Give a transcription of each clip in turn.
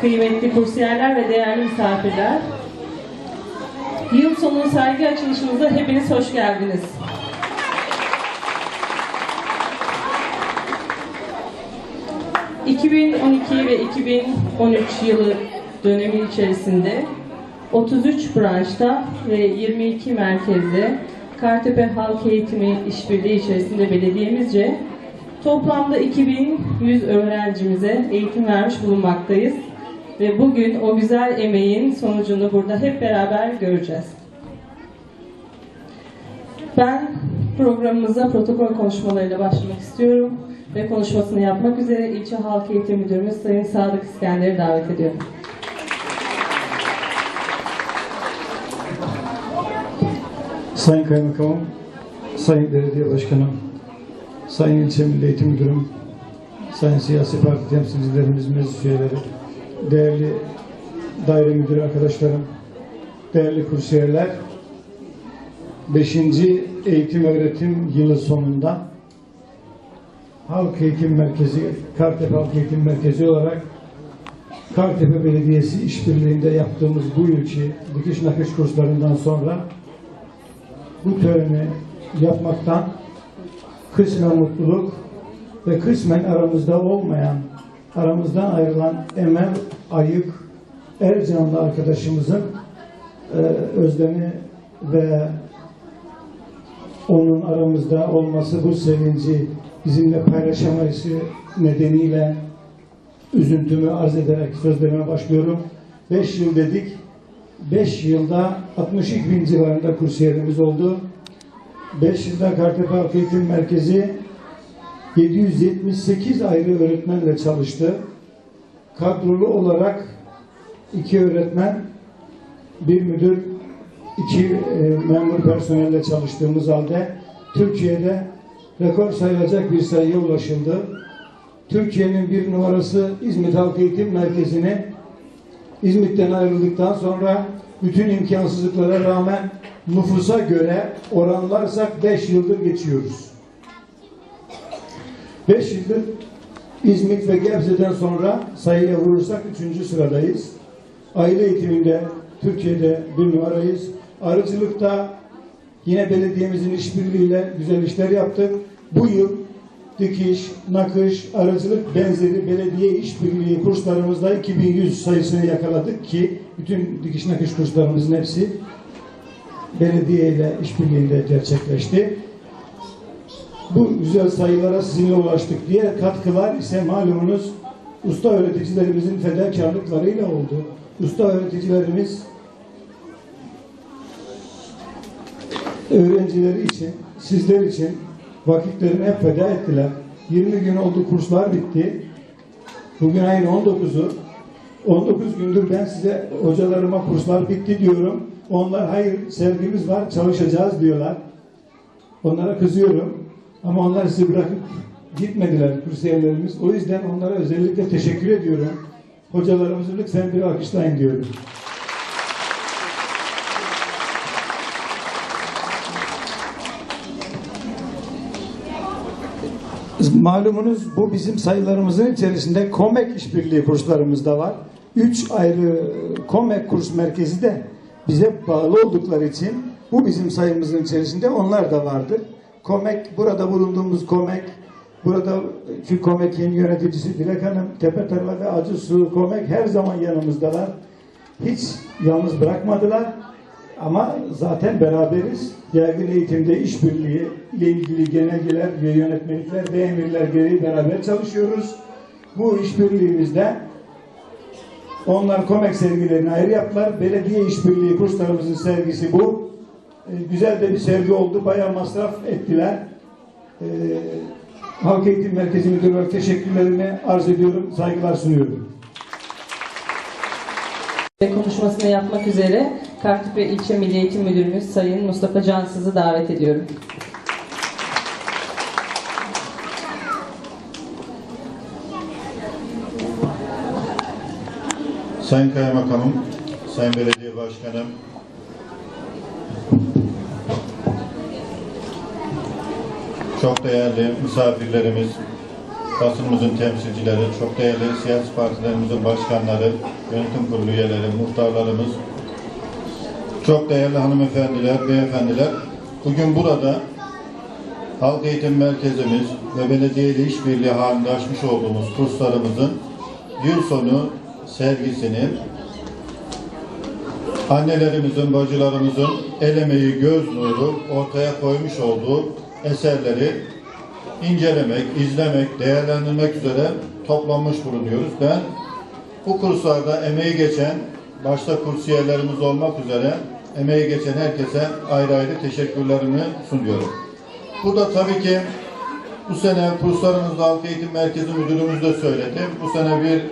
Kıymetli kursiyerler ve değerli misafirler. Yıl sonu sergi açılışımıza hepiniz hoş geldiniz. ...2012 ve 2013 yılı dönemi içerisinde 33 branşta ve 22 merkezde Kartepe Halk Eğitimi İşbirliği içerisinde belediyemizce toplamda 2100 öğrencimize eğitim vermiş bulunmaktayız. Ve bugün o güzel emeğin sonucunu burada hep beraber göreceğiz. Ben programımıza protokol konuşmalarıyla başlamak istiyorum ve konuşmasını yapmak üzere İlçe Halk Eğitim Müdürümüz Sayın Sadık İskender'i davet ediyorum. Sayın Kaymakamım, Sayın Belediye Başkanım, Sayın İlçe Milli Eğitim Müdürüm, Sayın Siyasi Parti temsilcilerimiz, meclis üyeleri, değerli daire müdürü arkadaşlarım, değerli kursiyerler, 5. eğitim öğretim yılı sonunda Halk Eğitim Merkezi, Kartepe Halk Eğitim Merkezi olarak Kartepe Belediyesi işbirliğinde yaptığımız bu yılki dikiş nakış kurslarından sonra bu töreni yapmaktan kısmen mutluluk ve kısmen aramızda olmayan, aramızdan ayrılan Emel Ayık Ercanlı arkadaşımızın e, özlemi ve onun aramızda olması bu sevinci bizimle paylaşamayışı nedeniyle üzüntümü arz ederek sözlerime başlıyorum. 5 yıl dedik. 5 yılda 62 bin civarında kursiyerimiz oldu. 5 yılda Kartepe Halk Eğitim Merkezi 778 ayrı öğretmenle çalıştı. Kadrolu olarak iki öğretmen, bir müdür, iki e, memur personelle çalıştığımız halde Türkiye'de rekor sayılacak bir sayıya ulaşıldı. Türkiye'nin bir numarası İzmit Halk Eğitim Merkezi'ni İzmit'ten ayrıldıktan sonra bütün imkansızlıklara rağmen nüfusa göre oranlarsak 5 yıldır geçiyoruz. 5 yıldır İzmit ve Gebze'den sonra sayıya vurursak 3. sıradayız. Aile eğitiminde Türkiye'de bir numarayız. Arıcılıkta yine belediyemizin işbirliğiyle güzel işler yaptık. Bu yıl dikiş, nakış, arıcılık benzeri belediye işbirliği kurslarımızda 2100 sayısını yakaladık ki bütün dikiş nakış kurslarımızın hepsi belediye ile işbirliğinde gerçekleşti. Bu güzel sayılara sizinle ulaştık. Diğer katkılar ise malumunuz usta öğreticilerimizin fedakarlıklarıyla oldu. Usta öğreticilerimiz öğrencileri için, sizler için vakitlerini hep feda ettiler. 20 gün oldu kurslar bitti. Bugün ayın 19'u. 19 gündür ben size hocalarıma kurslar bitti diyorum. Onlar hayır sergimiz var çalışacağız diyorlar. Onlara kızıyorum. Ama onlar sizi bırakıp gitmediler kursiyerlerimiz. O yüzden onlara özellikle teşekkür ediyorum. Hocalarımızı lütfen bir alkışlayın diyorum. Malumunuz bu bizim sayılarımızın içerisinde COMEK işbirliği kurslarımız da var. Üç ayrı COMEK kurs merkezi de bize bağlı oldukları için bu bizim sayımızın içerisinde onlar da vardır. COMEK, burada bulunduğumuz COMEK, burada ki COMEK'in yöneticisi Dilek Hanım, Tepetarla ve Acısu COMEK her zaman yanımızdalar. Hiç yalnız bırakmadılar. Ama zaten beraberiz. Yaygın eğitimde işbirliği ile ilgili genelgeler ve yönetmelikler ve emirler gereği beraber çalışıyoruz. Bu işbirliğimizde onlar komik sergilerini ayrı yaptılar. Belediye işbirliği kurslarımızın sergisi bu. Ee, güzel de bir sergi oldu. Bayağı masraf ettiler. Ee, Halk Eğitim Merkezi Müdürü olarak teşekkürlerimi arz ediyorum. Saygılar sunuyorum. Konuşmasını yapmak üzere Kartepe İlçe Milli Eğitim Müdürümüz Sayın Mustafa Cansız'ı davet ediyorum. Sayın Kaymakamım, Sayın Belediye Başkanım, çok değerli misafirlerimiz, basınımızın temsilcileri, çok değerli siyasi partilerimizin başkanları, yönetim kurulu üyeleri, muhtarlarımız, çok değerli hanımefendiler, beyefendiler, bugün burada Halk Eğitim Merkezimiz ve belediye ile işbirliği halinde açmış olduğumuz kurslarımızın yıl sonu sergisini annelerimizin, bacılarımızın el emeği, göz nuru ortaya koymuş olduğu eserleri incelemek, izlemek, değerlendirmek üzere toplanmış bulunuyoruz. Ben bu kurslarda emeği geçen, başta kursiyerlerimiz olmak üzere emeği geçen herkese ayrı ayrı teşekkürlerimi sunuyorum. Burada tabii ki bu sene kurslarımızda Halk Eğitim Merkezi Müdürümüz de söyledi. Bu sene bir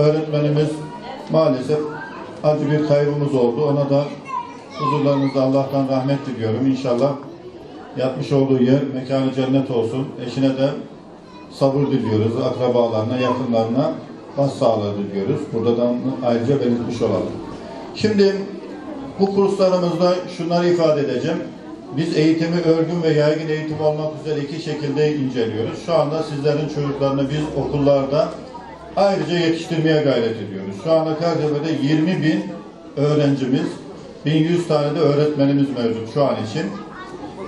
öğretmenimiz maalesef acı bir kaybımız oldu. Ona da huzurlarınızda Allah'tan rahmet diliyorum. İnşallah yatmış olduğu yer mekanı cennet olsun. Eşine de sabır diliyoruz. Akrabalarına, yakınlarına başsağlığı diliyoruz. Buradan ayrıca belirtmiş olalım. Şimdi bu kurslarımızda şunları ifade edeceğim. Biz eğitimi örgün ve yaygın eğitim olmak üzere iki şekilde inceliyoruz. Şu anda sizlerin çocuklarını biz okullarda ayrıca yetiştirmeye gayret ediyoruz. Şu anda Kartepe'de 20 bin öğrencimiz, 1100 tane de öğretmenimiz mevcut şu an için.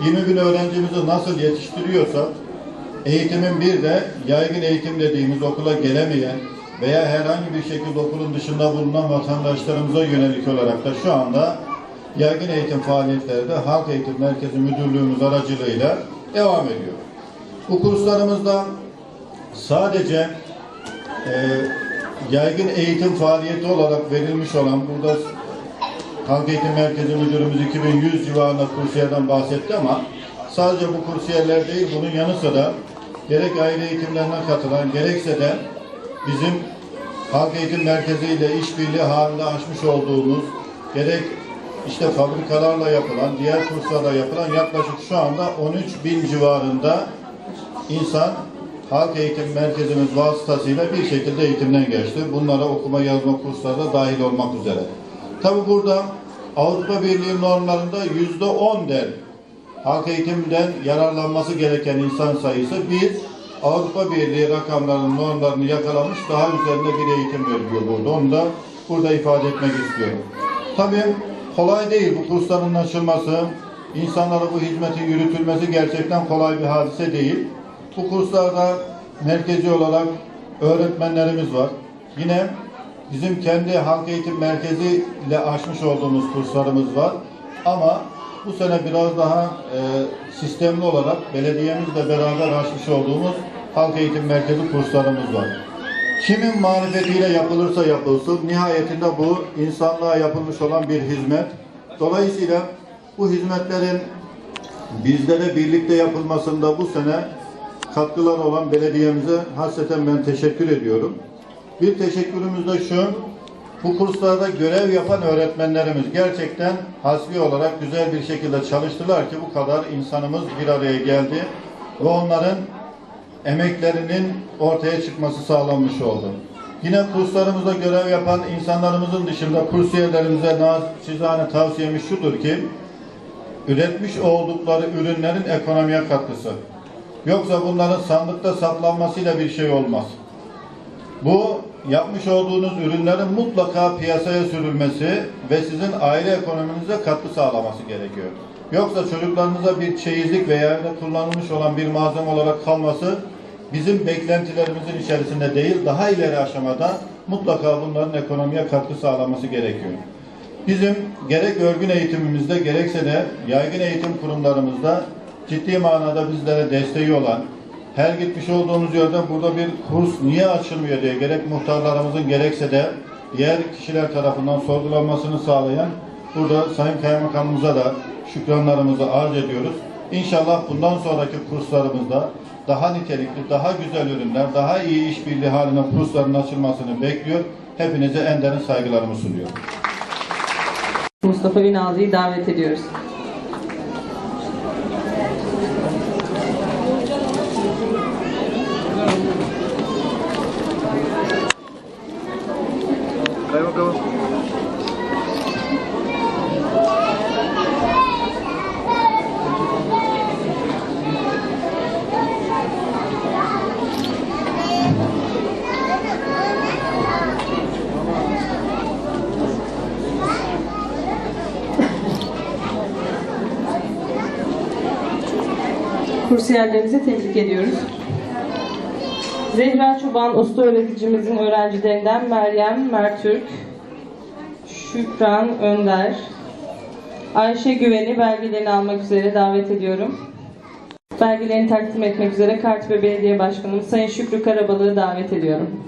20 bin öğrencimizi nasıl yetiştiriyorsak, eğitimin bir de yaygın eğitim dediğimiz okula gelemeyen veya herhangi bir şekilde okulun dışında bulunan vatandaşlarımıza yönelik olarak da şu anda yaygın eğitim faaliyetleri de Halk Eğitim Merkezi Müdürlüğümüz aracılığıyla devam ediyor. Bu kurslarımızda sadece e, yaygın eğitim faaliyeti olarak verilmiş olan burada Halk Eğitim Merkezi Müdürümüz 2100 civarında kursiyerden bahsetti ama sadece bu kursiyerler değil bunun yanı sıra gerek aile eğitimlerine katılan gerekse de bizim Halk Eğitim Merkezi ile işbirliği halinde açmış olduğumuz gerek işte fabrikalarla yapılan, diğer kurslarla yapılan yaklaşık şu anda 13 bin civarında insan Halk Eğitim Merkezimiz vasıtasıyla bir şekilde eğitimden geçti. Bunlara okuma yazma kursları da dahil olmak üzere. Tabi burada Avrupa Birliği normlarında yüzde on der halk eğitimden yararlanması gereken insan sayısı biz Avrupa Birliği rakamlarının normlarını yakalamış daha üzerinde bir eğitim veriliyor burada. Onu da burada ifade etmek istiyorum. Tabii kolay değil bu kursların açılması, insanlara bu hizmetin yürütülmesi gerçekten kolay bir hadise değil. Bu kurslarda merkezi olarak öğretmenlerimiz var. Yine bizim kendi halk eğitim merkezi ile açmış olduğumuz kurslarımız var. Ama bu sene biraz daha e, sistemli olarak belediyemizle beraber açmış olduğumuz halk eğitim merkezi kurslarımız var. Kimin marifetiyle yapılırsa yapılsın, nihayetinde bu insanlığa yapılmış olan bir hizmet. Dolayısıyla bu hizmetlerin bizlere birlikte yapılmasında bu sene katkıları olan belediyemize hasreten ben teşekkür ediyorum. Bir teşekkürümüz de şu, bu kurslarda görev yapan öğretmenlerimiz gerçekten hasbi olarak güzel bir şekilde çalıştılar ki bu kadar insanımız bir araya geldi ve onların emeklerinin ortaya çıkması sağlanmış oldu. Yine kurslarımızda görev yapan insanlarımızın dışında kursiyerlerimize naçizane tavsiyemiz şudur ki üretmiş oldukları ürünlerin ekonomiye katkısı. Yoksa bunların sandıkta saklanmasıyla bir şey olmaz. Bu yapmış olduğunuz ürünlerin mutlaka piyasaya sürülmesi ve sizin aile ekonominize katkı sağlaması gerekiyor. Yoksa çocuklarınıza bir çeyizlik veya evde kullanılmış olan bir malzeme olarak kalması bizim beklentilerimizin içerisinde değil, daha ileri aşamada mutlaka bunların ekonomiye katkı sağlaması gerekiyor. Bizim gerek örgün eğitimimizde gerekse de yaygın eğitim kurumlarımızda ciddi manada bizlere desteği olan, her gitmiş olduğumuz yerde burada bir kurs niye açılmıyor diye gerek muhtarlarımızın gerekse de diğer kişiler tarafından sorgulanmasını sağlayan burada Sayın Kaymakamımıza da şükranlarımızı arz ediyoruz. İnşallah bundan sonraki kurslarımızda daha nitelikli, daha güzel ürünler, daha iyi işbirliği haline kursların açılmasını bekliyor. Hepinize en derin saygılarımı sunuyorum. Mustafa Ünal'ı davet ediyoruz. Kursiyerlerimizi tebrik ediyoruz. Zehra Çoban usta öğreticimizin öğrencilerinden Meryem Mertürk, Şükran Önder, Ayşe Güven'i belgelerini almak üzere davet ediyorum. Belgelerini takdim etmek üzere Kartepe Belediye Başkanımız Sayın Şükrü Karabalık'ı davet ediyorum.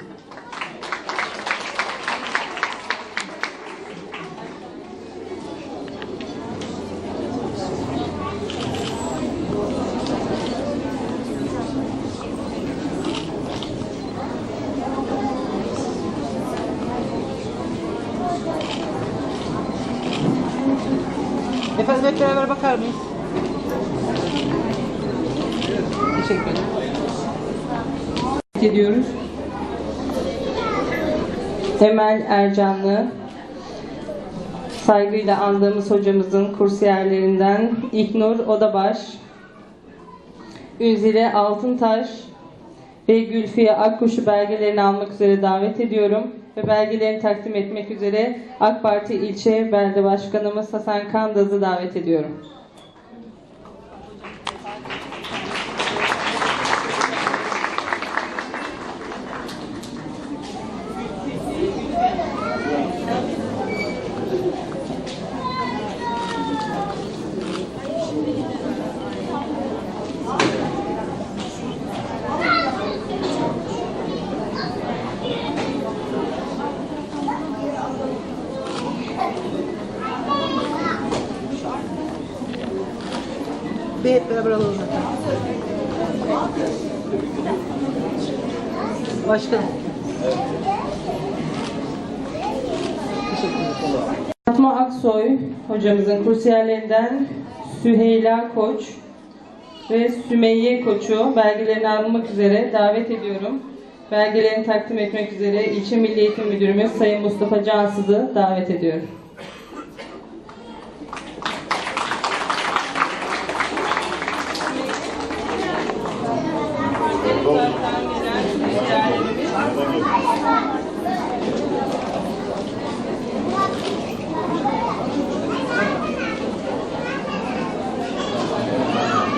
Efendim hep beraber bakar mıyız? Teşekkür ederim. Ediyoruz. Emel Ercanlı, saygıyla andığımız hocamızın kursiyerlerinden İknur Odabaş, Ünzile Altıntaş ve Gülfiye Akkuş'u belgelerini almak üzere davet ediyorum ve belgelerini takdim etmek üzere AK Parti İlçe Belde Başkanımız Hasan Kandaz'ı davet ediyorum. Bir hep beraber alalım zaten. Başkanım. Teşekkür ederim. Fatma Aksoy hocamızın kursiyerlerinden Süheyla Koç ve Sümeyye Koç'u belgelerini almak üzere davet ediyorum. Belgelerini takdim etmek üzere İlçe Milli Eğitim Müdürümüz Sayın Mustafa Cansız'ı davet ediyorum.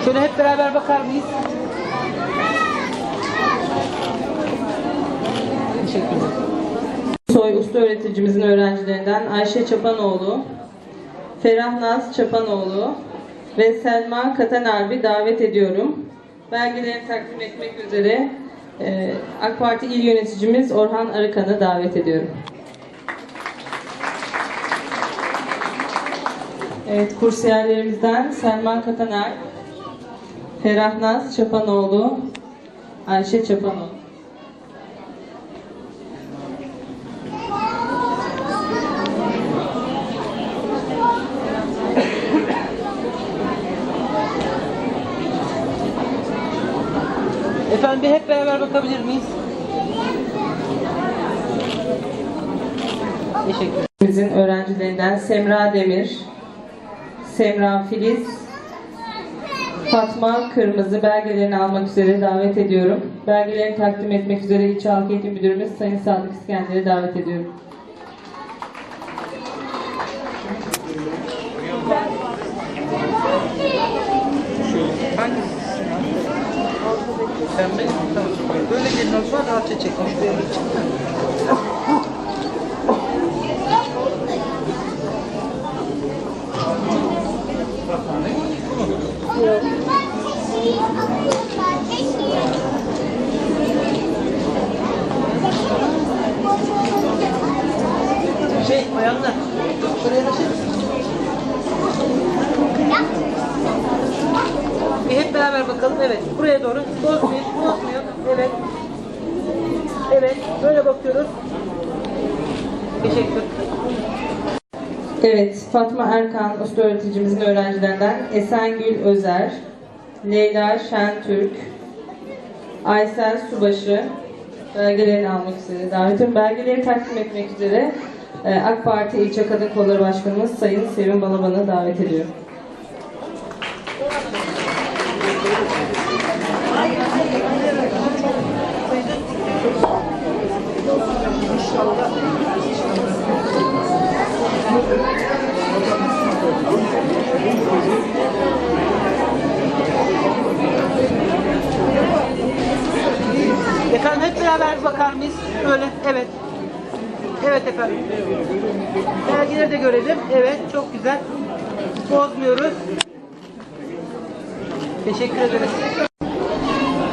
Şöyle hep beraber bakar mıyız? Teşekkür. Soy usta öğreticimizin öğrencilerinden Ayşe Çapanoğlu, Ferah Naz Çapanoğlu ve Selma Katanarbi davet ediyorum. Belgelerini takdim etmek üzere e, AK Parti İl Yöneticimiz Orhan Arıkan'ı davet ediyorum. Evet, kursiyerlerimizden Selma Kataner, Ferah Naz Çapanoğlu, Ayşe Çapanoğlu. Efendim bir hep beraber bakabilir miyiz? Teşekkür ederim. Bizim öğrencilerinden Semra Demir, Semra Filiz, Fatma Kırmızı belgelerini almak üzere davet ediyorum. Belgelerini takdim etmek üzere İlçe Halk Eğitim Müdürümüz Sayın Sadık İskender'i davet ediyorum. Pembe. Tamam. Böyle gelin o zaman rahatça çekmiş. Böyle çek. Şey ayağında. Şuraya şey. Bir hep beraber bakalım. Evet. Buraya doğru. Bozmuyor. Bozmuyor. Evet. Evet. Böyle bakıyoruz. Teşekkür. Evet, Fatma Erkan usta öğreticimizin öğrencilerinden Esengül Özer, Leyla Şentürk, Aysel Subaşı belgelerini almak üzere davet ediyorum. Belgeleri takdim etmek üzere e, AK Parti İlçe Kadın Kolları Başkanımız Sayın Sevim Balaban'ı davet ediyorum. Efendim hep beraber bakar mıyız? Böyle, evet. Evet efendim. Dergileri de görelim. Evet, çok güzel. Bozmuyoruz. Teşekkür ederiz.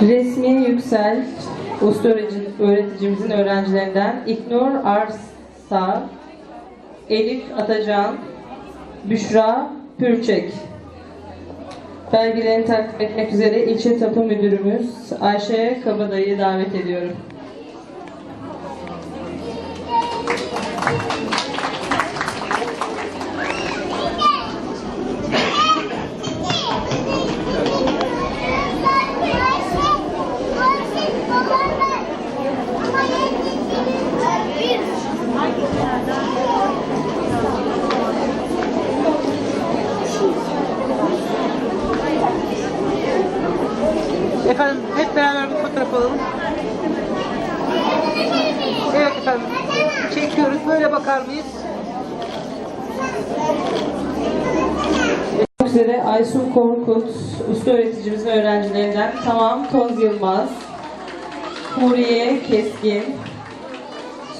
Resmi Yüksel, usta öğreticimizin öğrencilerinden İknur Arsa, Elif Atacan, Büşra Pürçek. Belgelerini takdim etmek üzere ilçe tapu müdürümüz Ayşe Kabadayı'yı davet ediyorum. Efendim hep beraber bir fotoğraf alalım. Evet efendim. Çekiyoruz. Böyle bakar mıyız? üzere Aysun Korkut, usta öğreticimizin öğrencilerinden Tamam Toz Yılmaz, Huriye Keskin,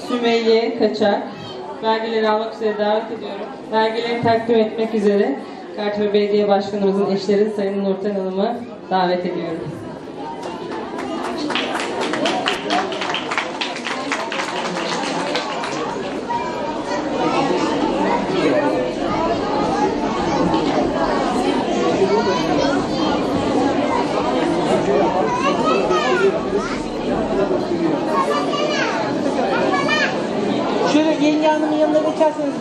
Sümeyye Kaçak, belgeleri almak üzere davet ediyorum. Belgeleri takdim etmek üzere Kartepe Belediye Başkanımızın eşleri Sayın Nurten Hanım'ı davet ediyorum. Yenge hanımın yanına geçerseniz.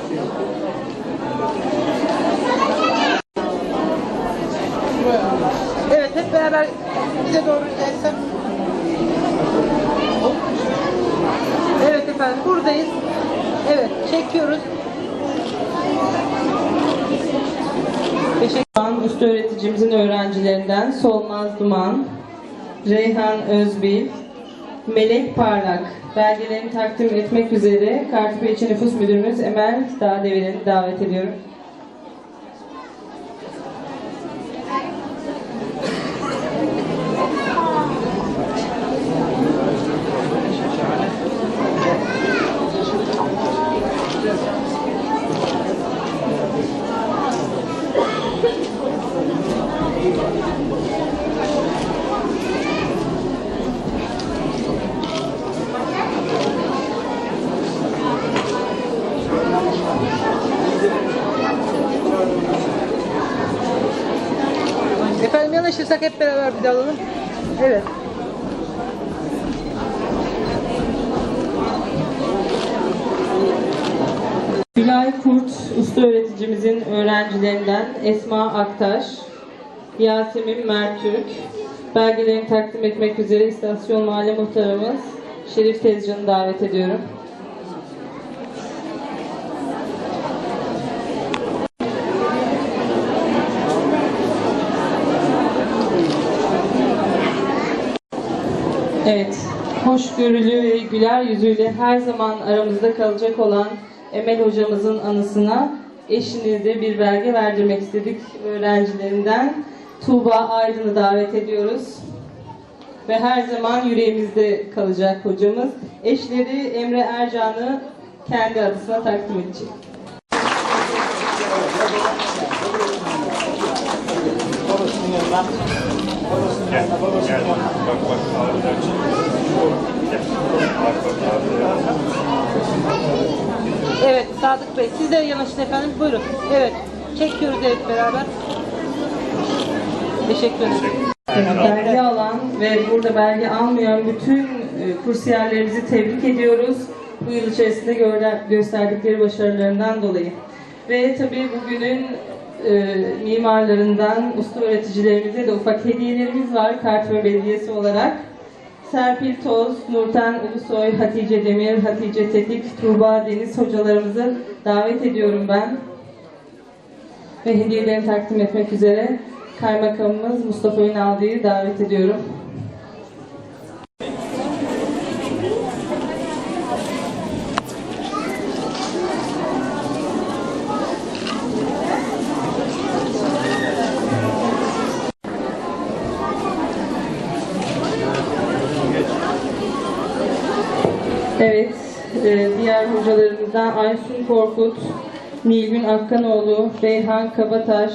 Evet hep beraber bize doğru gelsem. Evet efendim buradayız. Evet çekiyoruz. Teşekkür ederim. Usta öğreticimizin öğrencilerinden Solmaz Duman, Reyhan Özbil, Melek Parlak belgelerini takdim etmek üzere Kartepe İlçe Nüfus Müdürümüz Emel Dağdeviren'i davet ediyorum. Efendim yanaşırsak hep beraber bir de alalım. Evet. Gülay Kurt, usta öğreticimizin öğrencilerinden Esma Aktaş, Yasemin Mertürk, belgelerini takdim etmek üzere istasyon mahalle muhtarımız Şerif Tezcan'ı davet ediyorum. Evet, hoşgörülü ve güler yüzüyle her zaman aramızda kalacak olan Emel hocamızın anısına eşine de bir belge verdirmek istedik öğrencilerinden. Tuğba Aydın'ı davet ediyoruz. Ve her zaman yüreğimizde kalacak hocamız. Eşleri Emre Ercan'ı kendi adısına takdim edecek. Gel, gel. Evet Sadık Bey siz de yanaşın efendim. Buyurun. Evet. Çekiyoruz hep beraber. Teşekkür ederim. belge alan ve burada belge almayan bütün e, kursiyerlerimizi tebrik ediyoruz. Bu yıl içerisinde gö- gösterdikleri başarılarından dolayı. Ve tabii bugünün e, mimarlarından usta öğreticilerimize de ufak hediyelerimiz var Kartepe Belediyesi olarak. Serpil Toz, Nurten Ulusoy, Hatice Demir, Hatice Tetik, Tuğba Deniz hocalarımızı davet ediyorum ben ve hediyelerini takdim etmek üzere Kaymakamımız Mustafa Ünaldı'yı davet ediyorum. Hocalarımızdan Aysun Korkut, Nilgün Akkanoğlu, Reyhan Kabataş,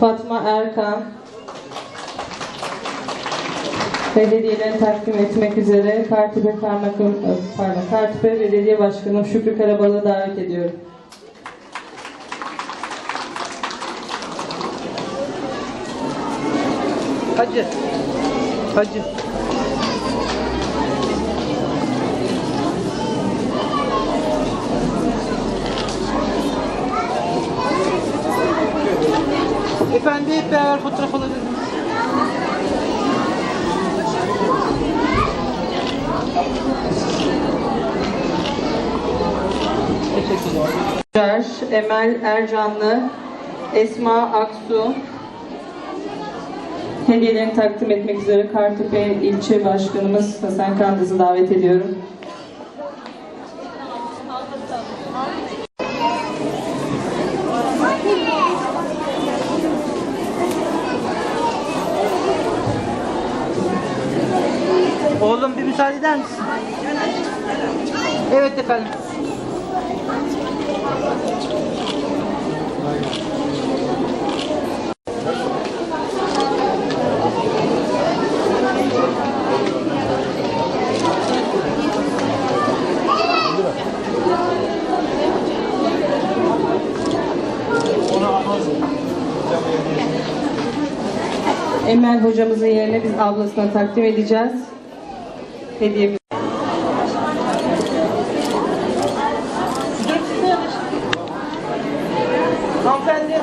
Fatma Erkan ve takdim etmek üzere Kartepe Kaymakam, pardon, Kartepe Belediye Başkanı Şükrü Karabal'ı davet ediyorum. Hacı. Hacı. Efendi hep beraber fotoğraf alabilir. Emel Ercanlı, Esma Aksu, hediyelerini takdim etmek üzere Kartepe İlçe Başkanımız Hasan Kandız'ı davet ediyorum. Oğlum bir müsaade eder misin? Evet efendim. Emel hocamızın yerine biz ablasına takdim edeceğiz. Hediyemiz. Hanımefendi.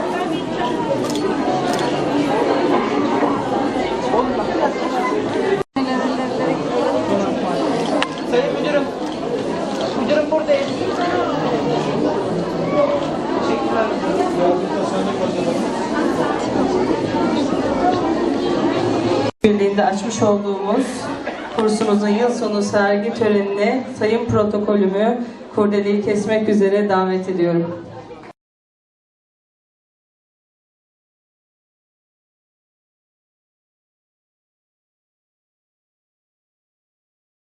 Sayın müdürüm. Müdürüm buradayım. Teşekkürler. Birliği'nde açmış olduğumuz kursumuzun yıl sonu sergi törenine sayım protokolümü kurdeleyi kesmek üzere davet ediyorum.